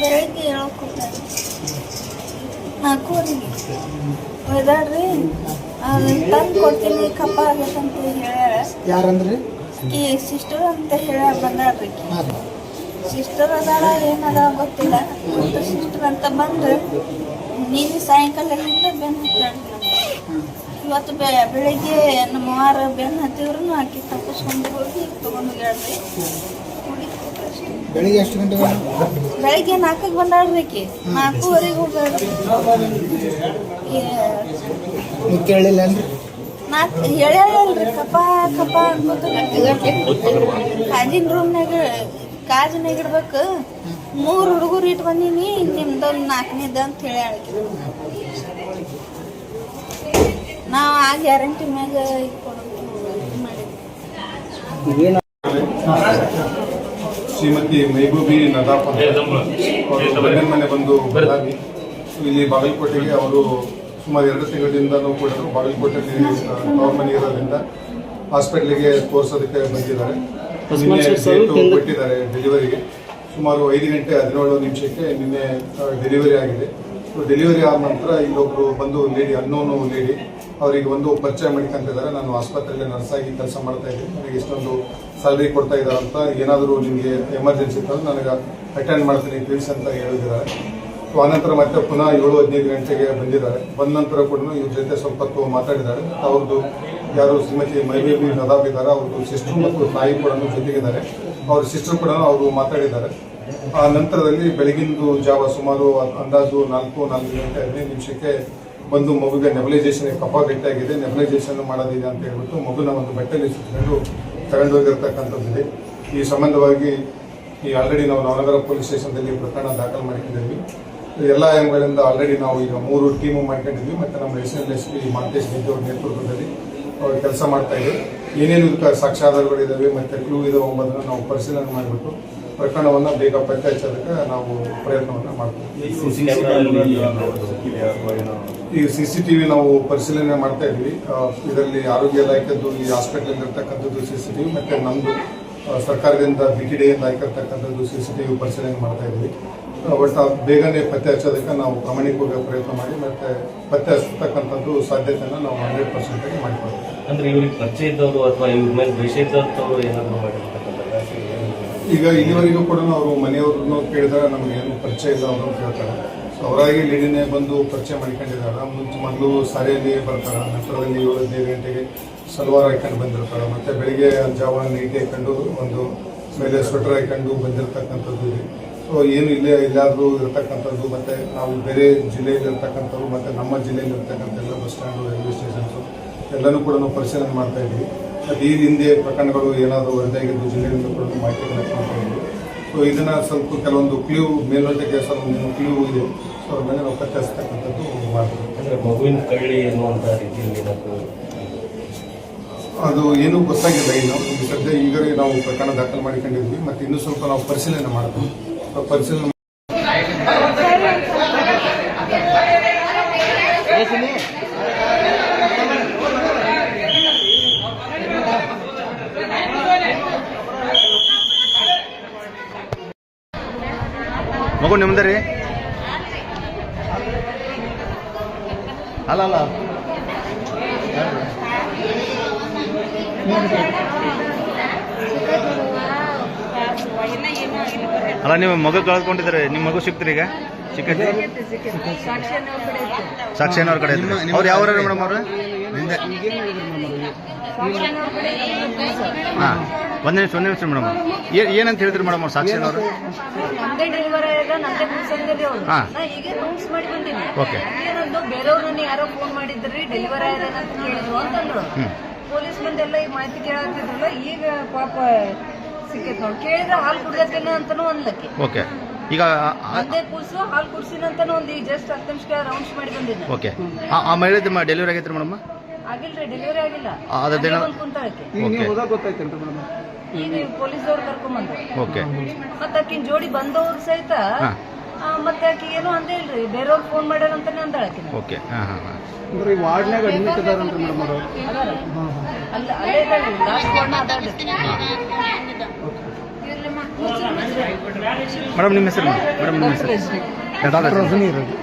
ಬೆಳಗ್ಗೆ ಹೇಳಕ್ ಹೋಗ್ತಾರೆ ನಾಲ್ಕೂವರೆಗೆ ಒಯ್ದಾಡ್ರಿ. ತಂದು ಕೊಡ್ತೀನಿ ಕಪ್ಪ ಆಗತ್ತಂತ ಹೇಳ್ಯಾರ ಯಾರಂದ್ರಿ? ಈ ಸಿಸ್ಟರ್ ಅಂತ ಹೇಳ ಬಂದಾಡ್ರಿ ಸಿಸ್ಟರ್ ಅದಾಳ ಏನದ ಗೊತ್ತಿಲ್ಲ. ಮತ್ತು ಸಿಸ್ಟರ್ ಅಂತ ಬಂದ್ರೆ ನೀನು ಸಾಯಂಕಾಲದಿಂದ ಬೆನ್ನು ಹತ್ತಾಡ್ರಿ ಇವತ್ತು ಬೆ ಬೆಳಿಗ್ಗೆ ನಮ್ಮ ವಾರ ಬೆನ್ನು ಹತ್ತಿದ್ರು ಆಕಿ ತಪ್ಪಿಸ್ಕೊಂಡು ಹೋಗಿ ತೊಗೊಂಡು ಹೇಳ್ರಿ. ಬೆಳಿಗ್ಗೆ ಎಷ್ಟು ಗಂಟೆಗೆ ಬೆಳಿಗ್ಗೆ ನಾಲ್ಕಕ್ಕೆ ಬಂದಾಡ್ಬೇಕಿ ಆಕಿ ನಾಲ್ಕೂವರೆಗೆ ಹೋಗ್ಬೇಡ್ರಿ ನೀವು ಕೇಳಲಿಲ್ಲ ಅಂದ್ರೆ? ನಾಲ್ಕು ಹೇಳ್ಯಾಳಲ್ರಿ ಕಪ್ಪ ಕಪ ಅನ್ಕೋತ ಕಾಜಿನ ರೂಮ್ನಾಗ ಕಾಜಿನಾಗ ಇಡ್ಬೇಕು. ಮೂರು ಹುಡುಗರು ಇಟ್ಟು ಬಂದೀನಿ ನಿಮ್ದೊಂದು ನಾಲ್ಕನೇದ ಅಂತ ಹೇಳಿ ನಾವು ಆ ಗ್ಯಾರಂಟಿ ಮ್ಯಾಗ ಮಾಡಿದ್ವಿ ಶ್ರೀಮತಿ ಮೈಬೂಬಿ ನದಾಫ್ ಮನೆ ಮನೆ ಬಂದು ಇಲ್ಲಿ ಬಾಗಲಕೋಟೆಗೆ ಅವರು ಸುಮಾರು ಎರಡು ತಿಂಗಳಿಂದ ಕೂಡ ಬಾಗಲಕೋಟೆಯಲ್ಲಿ ಅವ್ರ ಮನೆ ಇರೋದ್ರಿಂದ ಹಾಸ್ಪಿಟ್ಲಿಗೆ ತೋರಿಸೋದಕ್ಕೆ ಬಂದಿದ್ದಾರೆ. ನಿನ್ನೆ ಕೊಟ್ಟಿದ್ದಾರೆ ಡೆಲಿವರಿಗೆ. ಸುಮಾರು ಐದು ಗಂಟೆ ಹದಿನೇಳು ನಿಮಿಷಕ್ಕೆ ನಿನ್ನೆ ಡೆಲಿವರಿ ಆಗಿದೆ. ಡೆಲಿವರಿ ಆದ ನಂತರ ಇಲ್ಲೊಬ್ರು ಬಂದು ಲೇಡಿ ಅನ್ನೋನು ಲೇಡಿ ಅವರಿಗೆ ಒಂದು ಪರಿಚಯ ಮಾಡ್ಕೊಂತಿದ್ದಾರೆ. ನಾನು ಆಸ್ಪತ್ರೆಯಲ್ಲಿ ನರ್ಸಾಗಿ ಕೆಲಸ ಮಾಡ್ತಾ ಇದ್ದೀನಿ. ನನಗೆ ಇಷ್ಟೊಂದು ಸ್ಯಾಲ್ರಿ ಕೊಡ್ತಾ ಇದ್ದಾರೆ ಅಂತ ಏನಾದರೂ ನಿಮಗೆ ಎಮರ್ಜೆನ್ಸಿ ಇತ್ತು ನನಗೆ ಅಟೆಂಡ್ ಮಾಡ್ತೀನಿ ತಿಳಿಸಿ ಅಂತ ಹೇಳಿದ್ದಾರೆ. ಸೊ ಆನಂತರ ಮತ್ತೆ ಪುನಃ ಏಳು ಹದಿನೈದು ಗಂಟೆಗೆ ಬಂದಿದ್ದಾರೆ. ಬಂದ ನಂತರ ಕೂಡ ಇವ್ರ ಜೊತೆ ಸ್ವಲ್ಪ ಹೊತ್ತು ಮಾತಾಡಿದ್ದಾರೆ. ಅವ್ರದ್ದು ಯಾರು ಶ್ರೀಮತಿ ಮೈಬೇಬಿ ನದಾಬ್ ಇದ್ದಾರೆ. ಅವ್ರದ್ದು ಸಿಸ್ಟರ್ ಮತ್ತು ತಾಯಿ ಕೂಡ ಜೊತೆಗಿದ್ದಾರೆ. ಅವ್ರ ಸಿಸ್ಟರ್ ಕೂಡ ಅವರು ಮಾತಾಡಿದ್ದಾರೆ. ಆ ನಂತರದಲ್ಲಿ ಬೆಳಗಿಂದು ಜಾವ ಸುಮಾರು ಅಂದಾಜು ನಾಲ್ಕು ನಾಲ್ಕು ಗಂಟೆ, ಹದಿನೈದು ನಿಮಿಷಕ್ಕೆ ಬಂದು ಮಗುಗೆ ನೆಬಲೈಸೇಷನ್ ಕಫ ಗಟ್ಟಿಯಾಗಿದೆ ನೆಬಲೈಸೇಷನ್ ಮಾಡೋದಿದೆ ಅಂತ ಹೇಳ್ಬಿಟ್ಟು ಮಗುನ ಒಂದು ಬಟ್ಟೆಯಲ್ಲಿ ಸುತ್ತಕೊಂಡು ತಗೊಂಡೋಗಿರ್ತಕ್ಕಂಥದ್ದಿದೆ ಈ ಸಂಬಂಧವಾಗಿ ಈ ಆಲ್ರೆಡಿ ನಾವು ನವನಗರ ಪೊಲೀಸ್ ಸ್ಟೇಷನ್ದಲ್ಲಿ ಪ್ರಕರಣ ದಾಖಲು ಮಾಡಿಕೊಂಡಿದ್ವಿ. ಎಲ್ಲ ಆಯಾಮಗಳಿಂದ ಆಲ್ರೆಡಿ ನಾವು ಈಗ ಮೂರು ಟೀಮು ಮಾಡ್ಕೊಂಡಿದ್ವಿ. ಮತ್ತು ನಮ್ಮ ಎಡಿಷನಲ್ ಎಸ್ ಪಿ ಮಾಂತೇಶ್ ಗೆದ್ದೆ ಅವ್ರ ನೇತೃತ್ವದಲ್ಲಿ ಕೆಲಸ ಮಾಡ್ತಾ ಇದ್ದೀವಿ ಏನೇನು ಸಾಕ್ಷ್ಯಾಧಾರಗಳಿದ್ದಾವೆ ಮತ್ತು ಕ್ಲೂ ಇದಾವೆ ಎಂಬುದನ್ನು ನಾವು ಪರಿಶೀಲನೆ ಮಾಡಿಬಿಟ್ಟು ಪ್ರಕರಣವನ್ನು ಬೇಗ ಪತ್ತೆ ಹಚ್ಚೋದಕ್ಕೆ ನಾವು ಪ್ರಯತ್ನವನ್ನು ಮಾಡ್ತೀವಿ. ಈ ಸಿ ಸಿ ಟಿವಿ ನಾವು ಪರಿಶೀಲನೆ ಮಾಡ್ತಾ ಇದ್ವಿ ಇದರಲ್ಲಿ ಆರೋಗ್ಯ ಇಲಾಖೆದ್ದು ಈ ಹಾಸ್ಪಿಟಲ್ ಇರ್ತಕ್ಕಂಥದ್ದು ಸಿ ಸಿ ಟಿವಿ ಮತ್ತೆ ನಮ್ದು ಆ, ಸರ್ಕಾರದಿಂದ ಬಿ ಟಿ ಡಿಯಿಂದ ಆಗಿರ್ತಕ್ಕಂಥದ್ದು ಸಿ ಸಿ ಟಿವಿ ಪರಿಶೀಲನೆ ಮಾಡ್ತಾ ಇದ್ವಿ ಒಟ್ಟು ಬೇಗನೆ ಪತ್ತೆ ಹಚ್ಚೋದಕ್ಕೆ ನಾವು ಪ್ರಾಮಾಣಿಕವಾಗಿ ಪ್ರಯತ್ನ ಮಾಡಿ ಮತ್ತೆ ಪತ್ತೆ ಹಚ್ಚತಕ್ಕಂಥದ್ದು ಸಾಧ್ಯತೆಯನ್ನು ನಾವು ಹಂಡ್ರೆಡ್ ಪರ್ಸೆಂಟ್ ಆಗಿ ಮಾಡಿಕೊಡ್ತೀವಿ ಅಂದ್ರೆ ಇವ್ರಿಗೆ ಪರಿಚಯ ಇದ್ದವರು ಅಥವಾ ಇವ್ರ ಮೇಲೆ ದ್ವೇಷ ಇದ್ದವರು ಏನಾದ್ರು ಮಾಡಿರ್ತಕ್ಕಂಥದ್ದು ಈಗ ಇಲ್ಲಿವರೆಗೂ ಕೂಡ ಅವರು ಮನೆಯವ್ರನ್ನ ಕೇಳಿದಾಗ ನಮ್ಗೆ ಏನು ಪರಿಚಯ ಇಲ್ಲ ಅವರು ಕೇಳ್ತಾರೆ. ಅವರಾಗಿ ಲೇಡಿನೇ ಬಂದು ಪರಿಚಯ ಮಾಡ್ಕೊಂಡಿದ್ದಾರೆ. ಮುಂಚೆ ಮೊದಲು ಸಾರಿಯಲ್ಲಿ ಬರ್ತಾರೆ, ನಂತರದಲ್ಲಿ ಏಳು ಹದಿನೈದು ಗಂಟೆಗೆ ಸಲ್ವಾರ್ ಹಾಕೊಂಡು ಬಂದಿರ್ತಾರೆ. ಮತ್ತು ಬೆಳಿಗ್ಗೆ ಜಾವ ನೈಟ್ ಹಾಕೊಂಡು ಒಂದು ಮೇಲೆ ಸ್ವೆಟರ್ ಹಾಕೊಂಡು ಬಂದಿರತಕ್ಕಂಥದ್ದು ಇದೆ. ಸೊ ಏನು ಇಲ್ಲೇ ಎಲ್ಲಾದರೂ ಇರತಕ್ಕಂಥದ್ದು, ಮತ್ತು ನಾವು ಬೇರೆ ಜಿಲ್ಲೆಯಲ್ಲಿ ಮತ್ತು ನಮ್ಮ ಜಿಲ್ಲೆಯಲ್ಲಿ ಇರ್ತಕ್ಕಂಥ ಎಲ್ಲ ಬಸ್ ಸ್ಟ್ಯಾಂಡು, ರೈಲ್ವೆ ಸ್ಟೇಷನ್ಸು, ಎಲ್ಲನೂ ಕೂಡ ನಾವು ಪರಿಶೀಲನೆ ಮಾಡ್ತಾ ಈ ಹಿಂದೆ ಪ್ರಕರಣಗಳು ಏನಾದರೂ ವರದಿಯಾಗಿದ್ದು ಜಿಲ್ಲೆಯಿಂದ ಕೂಡ ಮಾಹಿತಿ ಕಲೆಕ್ಟ್ ಸೊ ಇದನ್ನು ಸ್ವಲ್ಪ ಕೆಲವೊಂದು ಕ್ಲೂ ಮೇಲ್ನೋಟಕ್ಕೆ ಸ್ವಲ್ಪ ಕ್ಲೂ ಇದೆ. ಸೊ ಅದನ್ನೇ ಮೇಲೆ ನಾವು ಕಟ್ಟಿಸ್ತಕ್ಕಂಥದ್ದು ಮಾಡ್ತೀವಿ. ಅಂದ್ರೆ ಮಗುವಿನ ಕಳ್ಳಿ ರೀತಿಯಲ್ಲಿ ಅದು ಏನೂ ಗೊತ್ತಾಗಿಲ್ಲ ಇನ್ನು. ಈಗ ಸದ್ಯ ಈಗಲೇ ನಾವು ಪ್ರಕರಣ ದಾಖಲು ಮಾಡಿಕೊಂಡಿದ್ವಿ ಮತ್ತು ಇನ್ನೂ ಸ್ವಲ್ಪ ನಾವು ಪರಿಶೀಲನೆ ಮಾಡ್ತೀವಿ. ಸೊ ಪರಿಶೀಲನೆ ಮಗು ನಿಮ್ದ ರೀ ಅಲ್ಲ ಅಲ್ಲ. ಅಲ್ಲ ಮಗ ಮಗು ನಿಮ್ ನಿಮ್ಮ ಮಗು ಸಿಕ್ತೀರಿ ಈಗ? ಸಿಕ್ಕ ಸಾಕ್ಷಿ ಅವ್ರ ಕಡೆ ಅವ್ರು ಯಾವ ಮೇಡಮ್ ಅವ್ರು? ಹಾಂ ಒಂದು ನಿಮಿಷ ಒಂದು ನಿಮಿಷ ಮೇಡಮ್. ಏನಂತ ಹೇಳಿದ್ರು ಮೇಡಮ್ ಅವ್ರು ಸಾಕ್ಷಿ ಅವರು ನಮ್ದೇ ಡೆಲಿವರಿ ಆಗ ನಮ್ದೇ ಕೂಸಂದಿರಿ ಅವ್ರು. ಹಾ. ನಾ ಈಗ ರೂಮ್ಸ್ ಮಾಡಿ ಬಂದೀನಿ. ಓಕೆ. ಏನಂದು ಬೇರೆಯವ್ರನ್ನ ಯಾರೋ ಫೋನ್ ಮಾಡಿದ್ರಿ ಡೆಲಿವರಿ ಆಯ್ತು ಅಂತ ಕೇಳಿದ್ರು ಅಂತಂದ್ರು. ಹ್ಮ್. ಪೊಲೀಸ್ ಮಂದೆಲ್ಲ ಈಗ ಮಾಹಿತಿ ಕೇಳತ್ತಿದ್ರಲ್ಲ ಈಗ ಪಾಪ ಸಿಕ್ಕೈತ್ ನೋಡಿ. ಕೇಳಿದ್ರೆ ಹಾಲು ಕುಡ್ದತ್ತೇನೋ ಅಂತಾನು ಅನ್ಲಕ್ಕಿ. ಓಕೆ. ಈಗ ಆ- ಆ- ಒಂದೇ ಕೂಸು ಹಾಲು ಕುಡ್ಸಿನ ಅಂತಾನು ಒಂದು ಈಗ ಜಸ್ಟ್ ಹತ್ತು ನಿಮಿಷ ರೌಂಡ್ಸ್ ಮಾಡಿ ಬಂದಿದ್ದೆ. ಓಕೆ. ಆ- ಆ ಮಹಿಳೆದು ಡೆಲಿವರಿ ಆಗೈತ್ರಿ ಮೇಡಮ್? ಆಗಿಲ್ರಿ ಡೆಲಿವರಿ ಆಗಿಲ್ಲ. ಬಂದ್ ಕುಂತಾಳಕ್ಕೆ ಓಕೆ ಈಗ ಪೊಲೀಸವ್ರು ಕರ್ಕೊಂಡ್ ಓಕೆ ಮತ್ತೆ ಆಕಿನ ಜೋಡಿ ಬಂದವ್ರು ಸಹಿತ ಮತ್ತೆ ಆಕಿ ಏನು ಅಂದೇ ಇಲ್ರಿ ಬೇರೆಯವ್ರು ಫೋನ್ ಮಾಡ್ಯಾರ ಅಂತಾನೆ ಅಂದಾಳ ಆಕಿ ಓಕೆ ಹಾಂ ಹಾಂ ಹಾಂ. ಅಲ್ಲ ಅಲ್ಲೇ ಇದ್ದಾಳ್ರಿ ಲಾಸ್ಟ್ ವಾರ್ಡ್ನ ಅದಾಳ್ರಿ ಮೇಡಮ್ ನಿಮ್ಮ ಹೆಸರು ಮೇಡಮ್ ನಿಮ್ಮ ಹೆಸರು ಡಾಕ್ಟರ್ ರಜನಿ ಇರೋದು